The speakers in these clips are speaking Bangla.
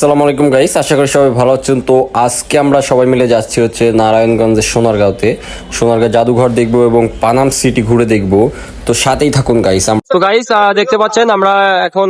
আসসালামু আলাইকুম গাইস আশা করি সবাই ভালো আছেন। তো আজকে আমরা সবাই মিলে যাচ্ছি হচ্ছে নারায়ণগঞ্জের সোনারগাঁওতে। সোনারগাঁও জাদুঘর দেখব এবং পানাম সিটি ঘুরে দেখব। তো সাথেই থাকুন গাইস তো গাইস দেখতে পাচ্ছেন, আমরা এখন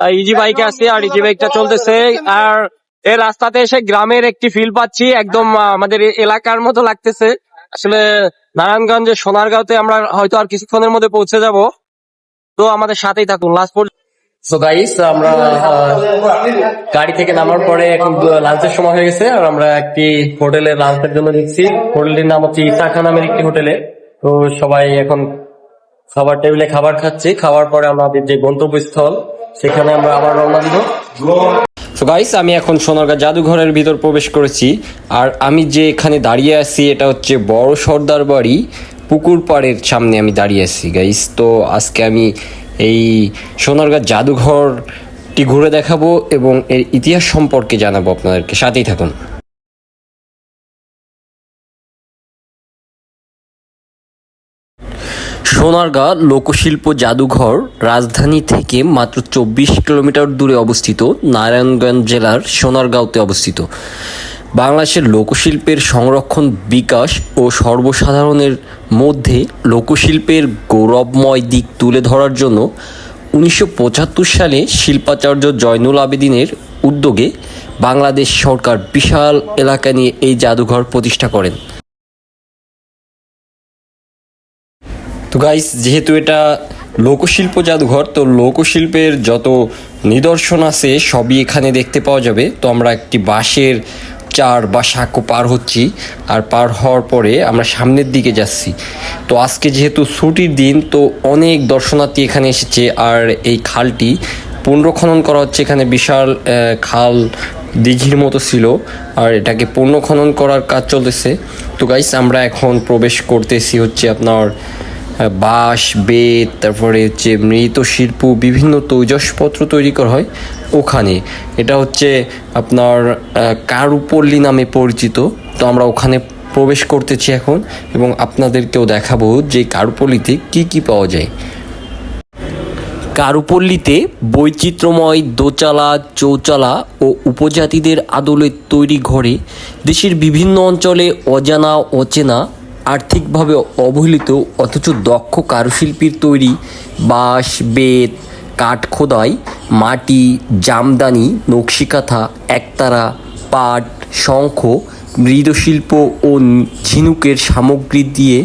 ইজি বাইকে আছি আর ইজি বাইকটা চলতেছে। আর এই রাস্তাতে এসে গ্রামের একটি ফিল পাচ্ছি। একদম আমাদের এলাকার মতো লাগতেছে। আসলে নারায়ণগঞ্জের সোনারগাঁওতে আমরা হয়তো আর কিছুক্ষণের মধ্যে পৌঁছে যাব। তো আমাদের সাথেই থাকুন। লাস্ট পর্যন্ত তো গাইস আমরা গাড়ি থেকে নামার পরে এখন লাঞ্চের সময় হয়ে গেছে, আর আমরা একটি হোটেলে লাঞ্চের জন্য দিচ্ছি হোটেলটির নাম হচ্ছে ইসা খান নামের একটি হোটেলে। তো সবাই এখন খাবার টেবিলে খাবার খাচ্ছি। খাওয়ার পরে আমাদের যে গন্তব্যস্থল, সেখানে আমরা আবার রওনা দিব। তো গাইস আমি এখন সোনারগাঁ জাদুঘরের ভিতর প্রবেশ করেছি। আর আমি যে এখানে দাঁড়িয়ে আছি, এটা হচ্ছে বড় সর্দার বাড়ি পুকুর পাড়ের সামনে আমি দাঁড়িয়ে আছি গাইস তো আজকে আমি এই সোনারগাঁ জাদুঘরটি ঘুরে দেখাবো এবং এর ইতিহাস সম্পর্কে জানাব আপনাদেরকে। সাথেই থাকুন। সোনারগাঁ লোকশিল্প জাদুঘর রাজধানী থেকে মাত্র চব্বিশ কিলোমিটার দূরে অবস্থিত নারায়ণগঞ্জ জেলার সোনারগাঁওতে অবস্থিত। বাংলাদেশের লোকশিল্পের সংরক্ষণ বিকাশ ও সর্বসাধারণের মধ্যে লোকশিল্পের গৌরবময় দিক তুলে ধরার জন্য উনিশশো পঁচাত্তর সালে শিল্পাচার্য জয়নুল আবেদিনের উদ্যোগে বাংলাদেশ সরকার বিশাল এলাকা নিয়ে এই জাদুঘর প্রতিষ্ঠা করেন। তো গাইস যেহেতু এটা লোকশিল্প জাদুঘর, তো লোকশিল্পের যত নিদর্শন আছে সবই এখানে দেখতে পাওয়া যাবে। তো আমরা একটি বাঁশের চার বা সাঁকো পার হচ্ছি আর পার হওয়ার পরে আমরা সামনের দিকে যাচ্ছি। তো আজকে যেহেতু ছুটির দিন, তো অনেক দর্শনার্থী এখানে এসেছে আর এই খালটি পুনর্খনন করা হচ্ছে এখানে বিশাল খাল দিঘির মতো ছিল আর এটাকে পুনর্খনন করার কাজ চলতেছে। তো গাইস আমরা এখন প্রবেশ করতেছি হচ্ছে আপনার বাঁশ, বেত, তারপরে হচ্ছে মৃৎশিল্প বিভিন্ন তৈজসপত্র তৈরি করা হয় ওখানে। এটা হচ্ছে আপনার কারুপল্লী নামে পরিচিত। তো আমরা ওখানে প্রবেশ করতেছি এখন এবং আপনাদেরকেও দেখাবো যে কারুপল্লীতে কি কি পাওয়া যায়। কারুপল্লীতে বৈচিত্র্যময় দোচালা চৌচালা ও উপজাতিদের আদলে তৈরি ঘরে দেশের বিভিন্ন অঞ্চলে অজানা, অচেনা আর্থিকভাবে অবহেলিত অথচ দক্ষ কারুশিল্পীর তৈরি বাঁশ, বেত, কাঠ খোদাই, মাটি, জামদানি, নকশিকাঁথা, একতারা, পাট, শঙ্খ মৃৎশিল্প ও ঝিনুকের সামগ্রী দিয়ে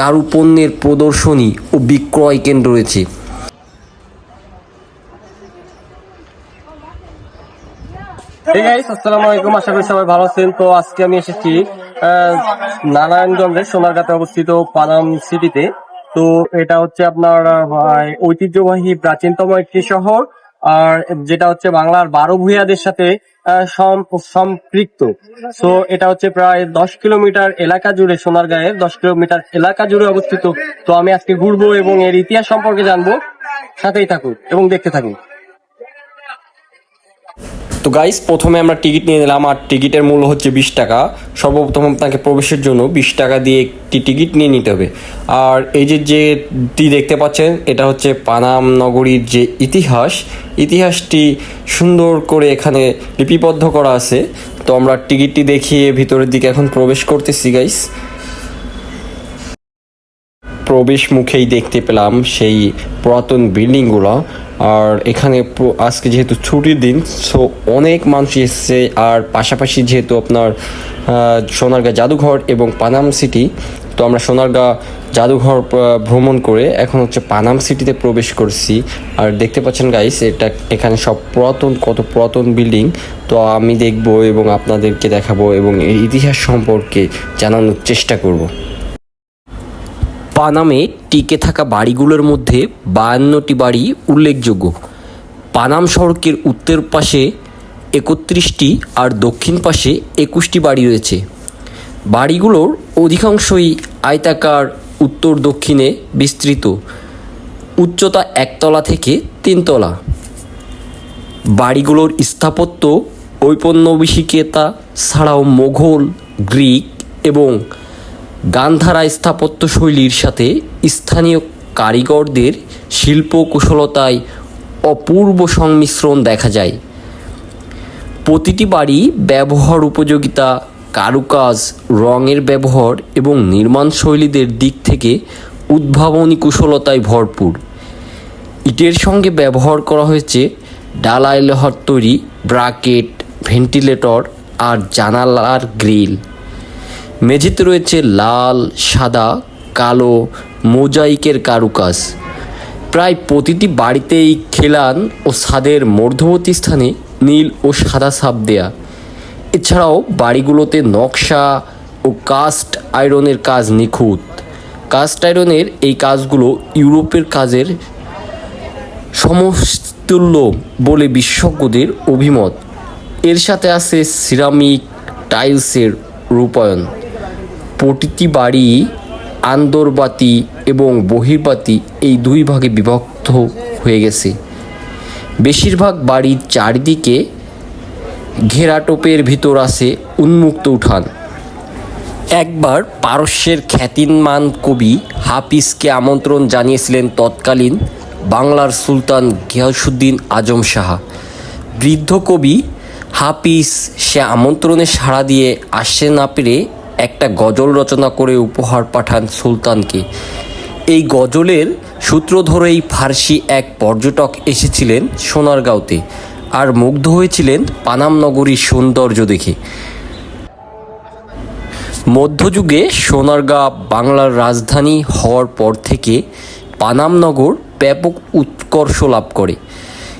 কারুপণ্যের প্রদর্শনী ও বিক্রয় কেন্দ্র রয়েছে। আসসালামু আলাইকুম। আশা করি সবাই ভালো আছেন। তো আজকে আমি এসেছি নারায়ণগঞ্জের সোনারগাঁতে অবস্থিত পানাম সিটিতে। তো এটা হচ্ছে আপনার ঐতিহ্যবাহী প্রাচীনতম একটি শহর, আর যেটা হচ্ছে বাংলার বারো ভূঁইয়াদের সাথে সম্পৃক্ত। তো এটা হচ্ছে প্রায় দশ কিলোমিটার এলাকা জুড়ে, সোনারগাঁয়ের দশ কিলোমিটার এলাকা জুড়ে অবস্থিত। তো আমি আজকে ঘুরবো এবং এর ইতিহাস সম্পর্কে জানব। সাথেই থাকুন এবং দেখতে থাকুন। তো গাইস প্রথমে আমরা টিকিট নিয়ে নিলাম, আর টিকিটের মূল্য হচ্ছে বিশ টাকা। সর্বপ্রথম আপনাকে প্রবেশের জন্য বিশ টাকা দিয়ে একটি টিকিট নিয়ে নিতে হবে। আর এই যে যেটি দেখতে পাচ্ছেন, এটা হচ্ছে পানাম নগরীর যে ইতিহাস, ইতিহাসটি সুন্দর করে এখানে লিপিবদ্ধ করা আছে। তো আমরা টিকিটটি দেখিয়ে ভিতরের দিকে এখন প্রবেশ করতেছি গাইস প্রবেশ মুখেই দেখতে পেলাম সেই পুরাতন বিল্ডিংগুলো আর এখানে আজকে যেহেতু ছুটির দিন সো অনেক মানুষ এসছে। আর পাশাপাশি যেহেতু আপনার সোনারগাঁ জাদুঘর এবং পানাম সিটি, তো আমরা সোনারগাঁ জাদুঘর ভ্রমণ করে এখন হচ্ছে পানাম সিটিতে প্রবেশ করছি। আর দেখতে পাচ্ছেন গাইস এটা এখানে সব পুরাতন, কত পুরাতন বিল্ডিং তো আমি দেখব এবং আপনাদেরকে দেখাবো এবং এর ইতিহাস সম্পর্কে জানানোর চেষ্টা করব। পানামে টিকে থাকা বাড়িগুলোর মধ্যে বায়ান্নটি বাড়ি উল্লেখযোগ্য। পানাম সড়কের উত্তর পাশে একত্রিশটি আর দক্ষিণ পাশে একুশটি বাড়ি রয়েছে। বাড়িগুলোর অধিকাংশই আয়তাকার উত্তর দক্ষিণে বিস্তৃত। উচ্চতা একতলা থেকে তিনতলা। বাড়িগুলোর স্থাপত্য ঔপনিবেশিকতা ছাড়াও মোঘল, গ্রিক এবং গান্ধারা স্থাপত্য শৈলীর সাথে স্থানীয় কারিগরদের শিল্প কুশলতায় অপূর্ব সংমিশ্রণ দেখা যায়। প্রতিটি বাড়ি ব্যবহার উপযোগিতা, কারুকাজ, রঙের ব্যবহার এবং নির্মাণ শৈলীদের দিক থেকে উদ্ভাবনী কুশলতায় ভরপুর। ইটের সঙ্গে ব্যবহার করা হয়েছে ডালাই লোহার তৈরি, ব্রাকেট, ভেন্টিলেটর আর জানালার গ্রিল। মেঝেতে রয়েছে লাল, সাদা, কালো মোজাইকের কারুকাজ। প্রায় প্রতিটি বাড়িতেই খেলান ও ছাদের মধ্যবর্তী স্থানে নীল ও সাদা ছাপ দেয়া। এছাড়াও বাড়িগুলোতে নকশা ও কাস্ট আয়রনের কাজ নিখুঁত। কাস্ট আয়রনের এই কাজগুলো ইউরোপের কাজের সমতুল্য বলে বিশেষজ্ঞদের অভিমত। এর সাথে আছে সিরামিক টাইলসের রূপায়ণ। প্রতিটি বাড়ি আন্দরবাতি এবং বহির্বাতি এই দুই ভাগে বিভক্ত হয়ে গেছে। বেশিরভাগ বাড়ির চারিদিকে ঘেরাটোপের ভিতর আছে উন্মুক্ত উঠান। একবার পারস্যের খ্যাতিমান কবি হাফিজকে আমন্ত্রণ জানিয়েছিলেন তৎকালীন বাংলার সুলতান গিয়াসুদ্দিন আজম শাহ। বৃদ্ধ কবি হাফিজ সে আমন্ত্রণে সাড়া দিয়ে আসতে না পেরে একটা গজল রচনা করে উপহার পাঠান সুলতানকে। এই গজলের সূত্র ধরেই ফার্সি এক পর্যটক এসেছিলেন সোনারগাঁওতে আর মুগ্ধ হয়েছিলেন পানাম নগরীর সৌন্দর্য দেখে। মধ্যযুগে সোনারগাঁ বাংলার রাজধানী হওয়ার পর থেকে পানামনগর ব্যাপক উৎকর্ষ লাভ করে।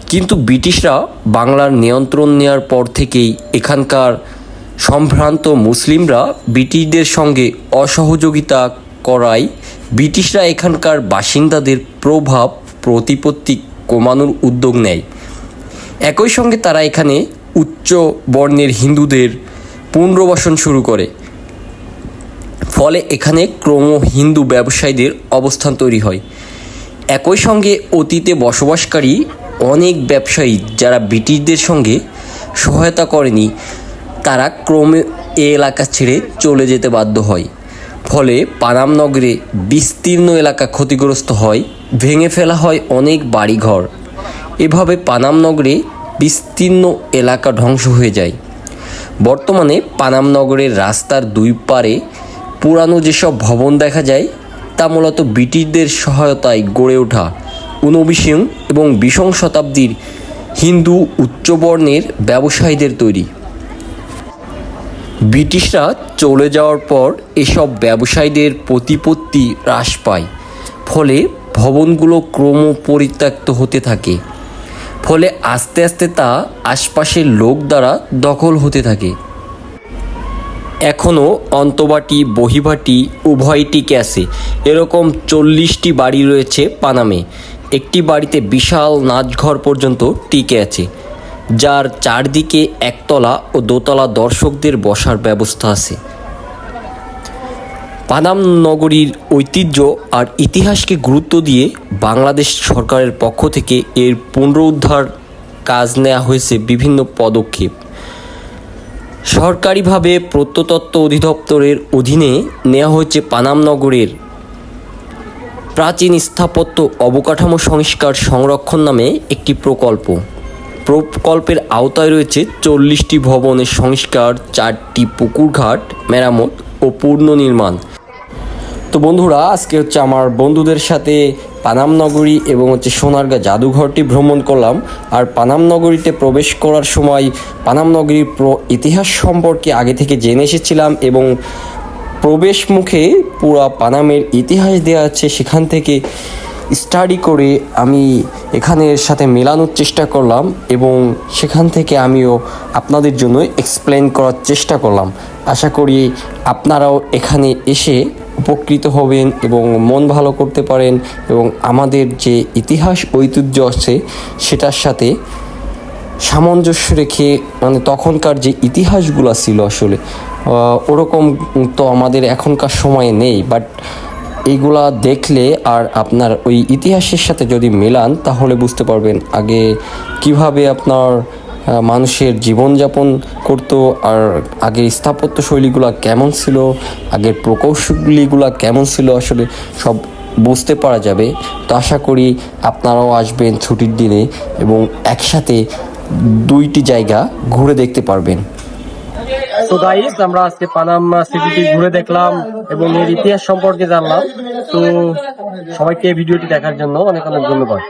কিন্তু ব্রিটিশরা বাংলার নিয়ন্ত্রণ নেওয়ার পর থেকেই এখানকার সম্ভ্রান্ত মুসলিমরা ব্রিটিশদের সঙ্গে অসহযোগিতা করায় ব্রিটিশরা এখানকার বাসিন্দাদের প্রভাব, প্রতিপত্তি কমানোর উদ্যোগ নেয়। একই সঙ্গে তারা এখানে উচ্চ বর্ণের হিন্দুদের পুনর্বাসন শুরু করে। ফলে এখানে ক্রম হিন্দু ব্যবসায়ীদের অবস্থান তৈরি হয়। একই সঙ্গে অতীতে বসবাসকারী অনেক ব্যবসায়ী যারা ব্রিটিশদের সঙ্গে সহায়তা করেনি তারা ক্রমে এ এলাকা ছেড়ে চলে যেতে বাধ্য হয়। ফলে পানাম নগরে বিস্তীর্ণ এলাকা ক্ষতিগ্রস্ত হয়, ভেঙে ফেলা হয় অনেক বাড়িঘর। এভাবে পানাম নগরে বিস্তীর্ণ এলাকা ধ্বংস হয়ে যায়। বর্তমানে পানাম নগরের রাস্তার দুই পারে পুরানো যেসব ভবন দেখা যায়, তা মূলত ব্রিটিশদের সহায়তায় গড়ে ওঠা। ঊনবিংশ এবং বিশং শতাব্দীর হিন্দু উচ্চবর্ণের ব্যবসায়ীদের তৈরি। ব্রিটিশরা চলে যাওয়ার পর এসব ব্যবসায়ীদের প্রতিপত্তি হ্রাস পায়। ফলে ভবনগুলো ক্রম পরিত্যক্ত হতে থাকে। ফলে আস্তে আস্তে তা আশপাশের লোক দ্বারা দখল হতে থাকে। এখনও অন্তবাটি, বহিবাটি উভয় টিকে আছে। এরকম চল্লিশটি বাড়ি রয়েছে পানামে। একটি বাড়িতে বিশাল নাচঘর পর্যন্ত টিকে আছে। যার চারদিকে একতলা ও দোতলা দর্শকদের বসার ব্যবস্থা আছে। পানাম নগরীর ঐতিহ্য আর ইতিহাসকে গুরুত্ব দিয়ে বাংলাদেশ সরকারের পক্ষ থেকে এর পুনরুদ্ধার কাজ নেওয়া হয়েছে বিভিন্ন পদক্ষেপ। সরকারিভাবে প্রত্নতত্ত্ব অধিদপ্তরের অধীনে নেওয়া হয়েছে পানাম নগরের প্রাচীন স্থাপত্য অবকাঠামো সংস্কার সংরক্ষণ নামে একটি প্রকল্প। প্রকল্পের আওতায় রয়েছে চল্লিশটি ভবনের সংস্কার, চারটি পুকুরঘাট, মেরামত ও পুনর্নির্মাণ তো বন্ধুরা, আজকে হচ্ছে আমার বন্ধুদের সাথে পানাম নগরী এবং হচ্ছে সোনারগাঁ জাদুঘরটি ভ্রমণ করলাম। আর পানাম নগরীতে প্রবেশ করার সময় পানাম নগরীর প্র- ইতিহাস সম্পর্কে আগে থেকে জেনে এসেছিলাম এবং প্রবেশ মুখে পুরা পানামের ইতিহাস দেওয়া আছে। সেখান থেকে স্টাডি করে আমি এখানের সাথে মেলানোর চেষ্টা করলাম এবং সেখান থেকে আমিও আপনাদের জন্য এক্সপ্লেন করার চেষ্টা করলাম। আশা করি আপনারাও এখানে এসে উপকৃত হবেন এবং মন ভালো করতে পারেন এবং আমাদের যে ইতিহাস, ঐতিহ্য আছে সেটার সাথে সামঞ্জস্য রেখে মানে তখনকার যে ইতিহাসগুলো ছিল আসলে ওরকম তো আমাদের এখনকার সময়ে নেই বাট এইগুলা দেখলে আর আপনার ওই ইতিহাসের সাথে যদি মেলান, তাহলে বুঝতে পারবেন আগে কীভাবে আপনার মানুষের জীবনযাপন করতো, আর আগের স্থাপত্য শৈলীগুলো কেমন ছিল, আগের প্রকৌশলীগুলো কেমন ছিল, আসলে সব বুঝতে পারা যাবে। তো আশা করি আপনারাও আসবেন ছুটির দিনে এবং একসাথে দুইটি জায়গা ঘুরে দেখতে পারবেন। তো গাইস আমরা আজকে পানাম সিটিটি ঘুরে দেখলাম এবং এর ইতিহাস সম্পর্কে জানলাম। তো সবাইকে ভিডিওটি দেখার জন্য অনেক অনেক ধন্যবাদ।